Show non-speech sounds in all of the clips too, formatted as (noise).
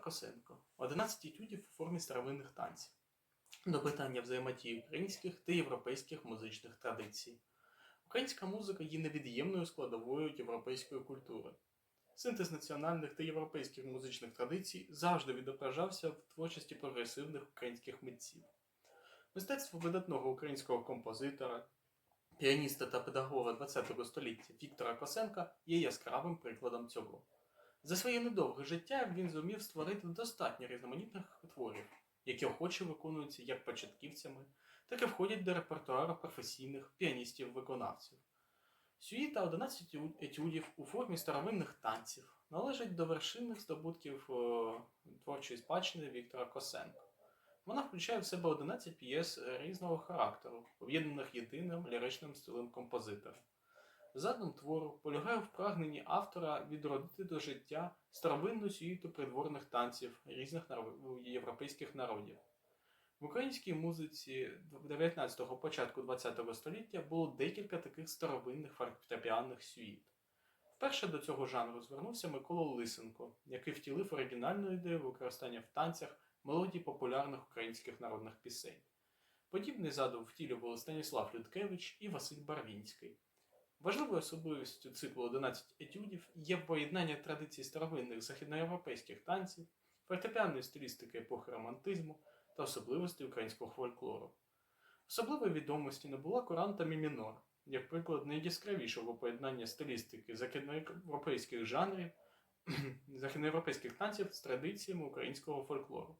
Косенко. 11 етюдів у формі старовинних танців. До питання взаємодії українських та європейських музичних традицій. Українська музика є невід'ємною складовою європейської культури. Синтез національних та європейських музичних традицій завжди відображався в творчості прогресивних українських митців. Мистецтво видатного українського композитора, піаніста та педагога ХХ століття Віктора Косенка є яскравим прикладом цього. За своє недовге життя він зумів створити достатньо різноманітних творів, які охоче виконуються як початківцями, так і входять до репертуару професійних піаністів-виконавців. Сюїта 11 етюдів у формі старовинних танців належать до вершинних здобутків е, творчої спадщини Віктора Косенка. Вона включає в себе 11 п'єс різного характеру, об'єднаних єдиним ліричним стилем композитора. Задум твору полягає в прагненні автора відродити до життя старовинну сюїту придворних танців різних європейських народів. В українській музиці 19-го початку 20-го століття було декілька таких старовинних фортепіанних сюїт. Вперше до цього жанру звернувся Микола Лисенко, який втілив оригінальну ідею використання в танцях мелодій популярних українських народних пісень. Подібний задум втілювали Станіслав Людкевич і Василь Барвінський. Важливою особливістю циклу 11 етюдів є поєднання традицій старовинних західноєвропейських танців, фортепіанної стилістики епохи романтизму та особливостей українського фольклору. Особливої відомості набула куранта мімінор, як приклад найяскравішого поєднання стилістики західноєвропейських жанрів, (clears throat) західноєвропейських танців з традиціями українського фольклору.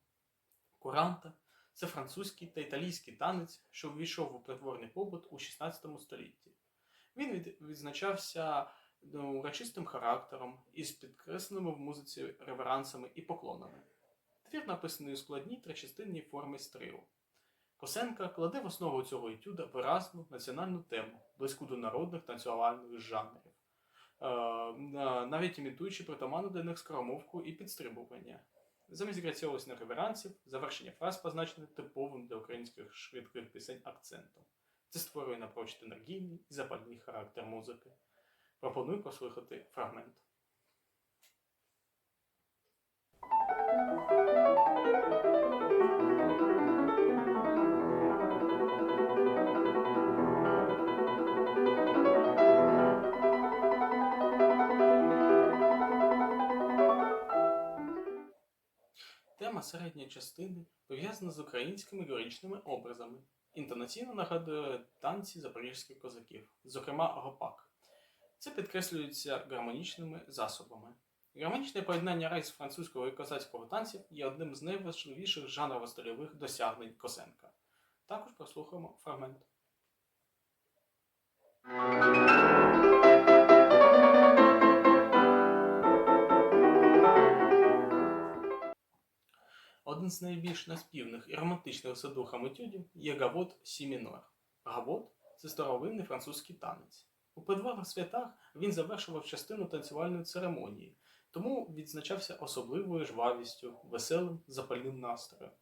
Куранта це французький та італійський танець, що ввійшов у притворний побут у 16 столітті. Він від- відзначався ну, урочистим характером із підкресленими в музиці реверансами і поклонами. Твір написаний у складній тричастинній формі стрілу. Косенка кладе в основу цього етюда виразну національну тему, близьку до народних танцювальних жанрів, е, навіть імітуючи притаманну для них скоромовку і підстрибування. Замість граціозних реверансів, завершення фраз позначене типовим для українських швидких пісень акцентом. Це створює напрочуд енергійний і запальний характер музики. Пропоную послухати фрагмент. Тема середньої частини пов'язана з українськими героїчними образами. Інтонаційно нагадує танці запорізьких козаків, зокрема гопак. Це підкреслюється гармонічними засобами. Гармонічне поєднання рейс французького і козацького танців є одним з найважливіших жанрово-стильових досягнень Косенка. Також прослухаємо фрагмент. Один з найбільш наспівних і романтичних за духом етюдів є гавот Сі мінор. Гавот це старовинний французький танець. У придворних святах він завершував частину танцювальної церемонії, тому відзначався особливою жвавістю, веселим запальним настроєм.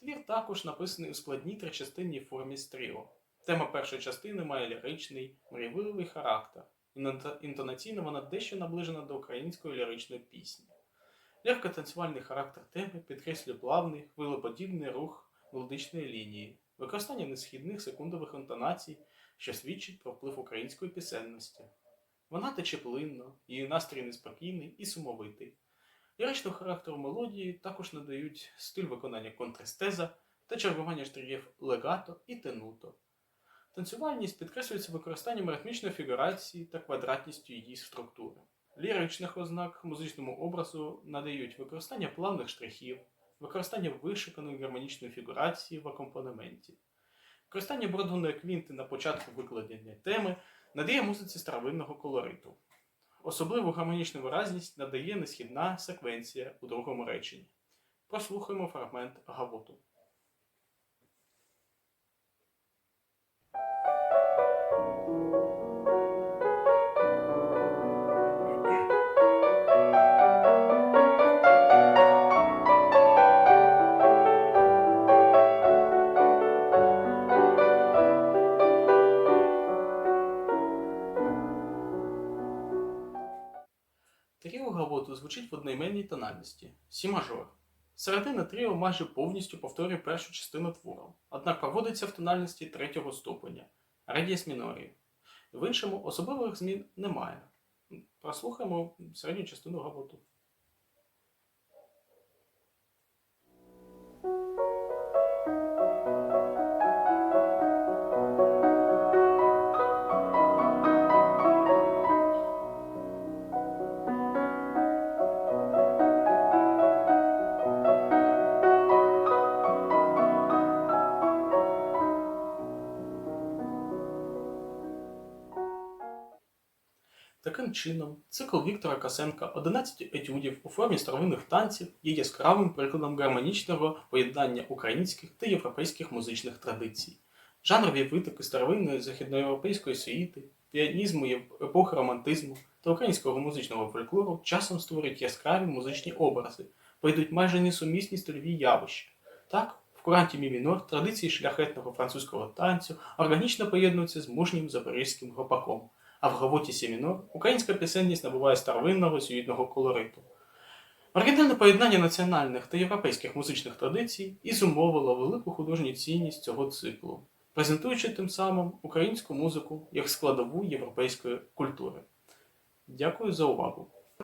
Твір також написаний у складній тричастинній формі стріо. Тема першої частини має ліричний, мрійливий характер. Інтонаційно вона дещо наближена до української ліричної пісні. Легкотанцювальний характер теми підкреслює плавний, хвилеподібний рух мелодичної лінії, використання несхідних секундових інтонацій, що свідчить про вплив української пісенності. Вона тече плинно, її настрій неспокійний і сумовитий. Ліричного характеру мелодії також надають стиль виконання контрастеза та чергування штрихів легато і тенуто. Танцювальність підкреслюється використанням ритмічної фігурації та квадратністю її структури. Ліричних ознак музичному образу надають використання плавних штрихів, використання вишиканої гармонічної фігурації в акомпанементі. Використання бродваної квінти на початку викладення теми надає музиці старовинного колориту. Особливу гармонічну виразність надає несхідна секвенція у другому реченні. Прослухаємо фрагмент гавоту. Тріо звучить в одноіменній тональності Сі мажор. Середина тріо майже повністю повторює першу частину твору, однак проводиться в тональності третього ступеня радіс мінорі. В іншому особливих змін немає. Прослухаємо середню частину роботу. Таким чином, цикл Віктора Косенка 11 етюдів у формі старовинних танців є яскравим прикладом гармонічного поєднання українських та європейських музичних традицій. Жанрові витоки старовинної західноєвропейської суїти, піанізму епохи романтизму та українського музичного фольклору часом створюють яскраві музичні образи, поєднують майже несумісні стильові явища. Так, в куранті мі мінор традиції шляхетного французького танцю органічно поєднуються з мужнім запорізьким гопаком а в гавоті Сімінор українська пісенність набуває старовинного сюїдного колориту. Маргінальне поєднання національних та європейських музичних традицій і зумовило велику художню цінність цього циклу, презентуючи тим самим українську музику як складову європейської культури. Дякую за увагу!